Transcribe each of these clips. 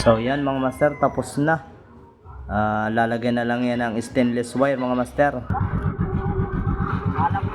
So yan mga master, tapos na. Ah, lalagyan na lang yan ng stainless wire mga master. Alam ko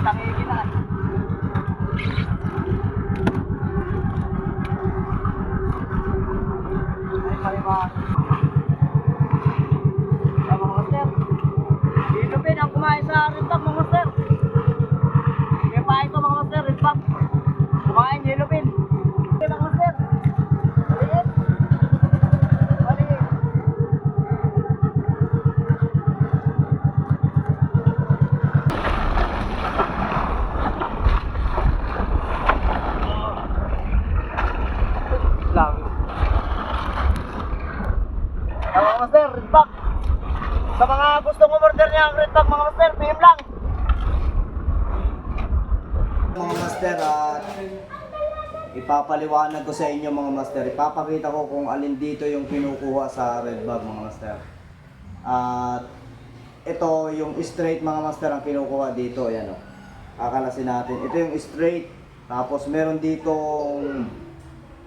Sa mga gustong umorder niya ang red bag, mga master, PM lang. Mga master, at ipapaliwanag ko sa inyo mga master. Ipapakita ko kung alin dito yung kinukuha sa red bag mga master. At ito yung straight mga master ang kinukuha dito. Ayan o. Kakalasin natin. Ito yung straight. Tapos meron ditong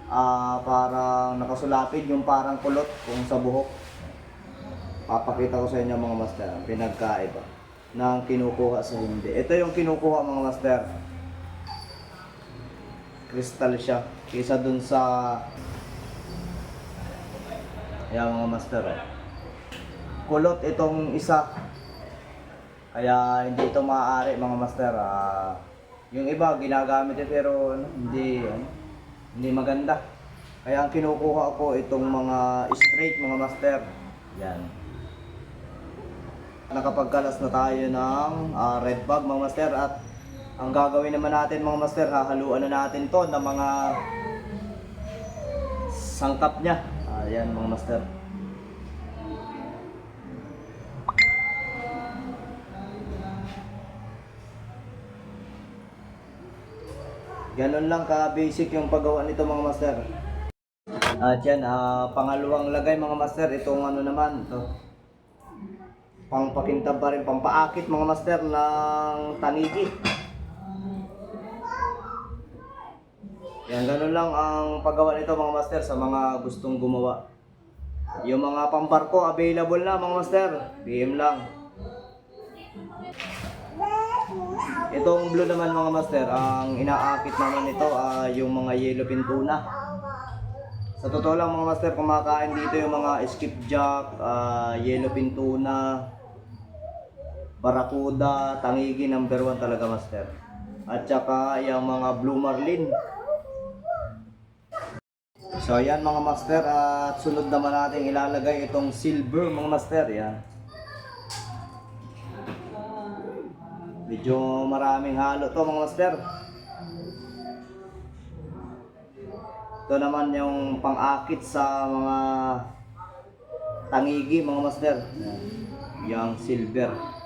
ah parang nakasulapid yung parang kulot kung sa buhok. Papakita ko sa inyo mga master ang pinagkaiba ng kinukuha sa hindi. Ito yung kinukuha mga master. Crystal siya. Kaysa dun sa Ayan mga master oh. kulot itong isa. Kaya hindi ito maaari mga master ah, yung iba ginagamit eh, pero ano, hindi ano, hindi maganda. Kaya ang kinukuha ko itong mga straight mga master. Yan nakapagkalas na tayo ng ah, red bag mga master at ang gagawin naman natin mga master, hahaluan na natin to ng mga sangkap niya. Ayan mga master. Ganun lang ka-basic yung paggawa nito mga master. At yan, ah, pangalawang lagay mga master, itong ano naman, ito. Pangpakintab pa rin, pampaakit mga master ng tanigi. Yan, ganun lang ang paggawa nito mga master sa mga gustong gumawa. Yung mga pambarko available na mga master. PM lang. Itong blue naman mga master, ang inaakit naman nito ay yung mga yellow pintuna. Sa totoo lang mga master, kumakain dito yung mga skipjack, ah, yellow pintuna, barakuda, tangigi number one talaga master. At saka yung mga blue marlin. So ayan mga master at sunod naman natin ilalagay itong silver mga master yan. Medyo maraming halo to mga master. Ito naman yung pang-akit sa mga tangigi mga master. Yan. Yung silver.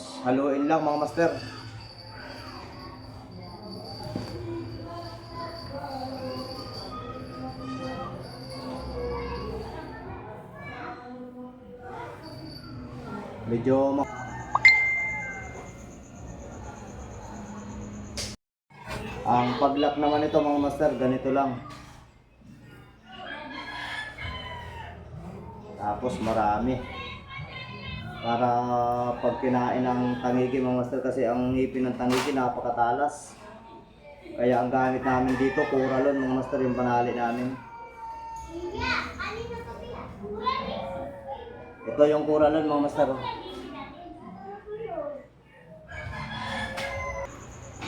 Tapos haluin lang mga master. Medyo ma- Ang paglak naman ito mga master, ganito lang. Tapos marami para pag kinain ng tangigi mga master kasi ang ngipin ng tangigi napakatalas. Kaya ang gamit namin dito kuralon mga master yung panali namin. Ito yung kuralon mga master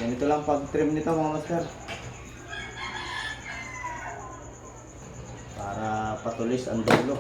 ganito lang pag trim nito mga master. Para patulis ang dulo